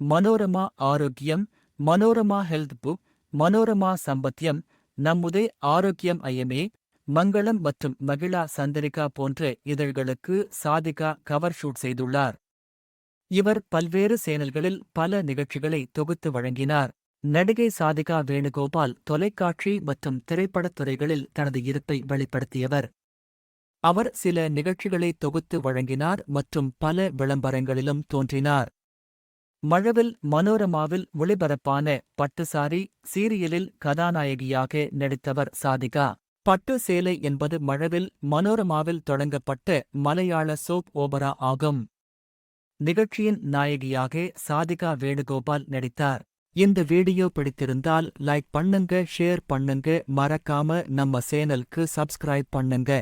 மனோரமா ஆரோக்கியம் Manorama health book Manorama சம்பத்தியம் நம்முதே ஆரோக்கியம் ஐயமே மங்களம் மற்றும் மகிழா சந்திரிகா போன்ற இதழ்களுக்கு சாதிகா கவர் ஷூட் செய்துள்ளார். இவர் பல்வேறு சேனல்களில் பல நிகழ்ச்சிகளை தொகுத்து வழங்கினார். நடிகை சாதிகா வேணுகோபால் தொலைக்காட்சி மற்றும் திரைப்படத் துறைகளில் தனது இருப்பை வெளிப்படுத்தியவர். அவர் சில நிகழ்ச்சிகளை தொகுத்து வழங்கினார் மற்றும் பல விளம்பரங்களிலும் தோன்றினார். மழவில் மனோரமாவில் ஒளிபரப்பான பட்டுசாரி சீரியலில் கதாநாயகியாக நடித்தவர் சாதிகா. பட்டு சேலை என்பது மழவில் மனோரமாவில் தொடங்கப்பட்ட மலையாள சோப் ஓபரா ஆகும். நிகழ்ச்சியின் நாயகியாக சாதிகா வேணுகோபால் நடித்தார். இந்த வீடியோ பிடித்திருந்தால் லைக் பண்ணுங்க ஷேர் பண்ணுங்க மறக்காம நம்ம சேனலுக்கு சப்ஸ்கிரைப் பண்ணுங்க.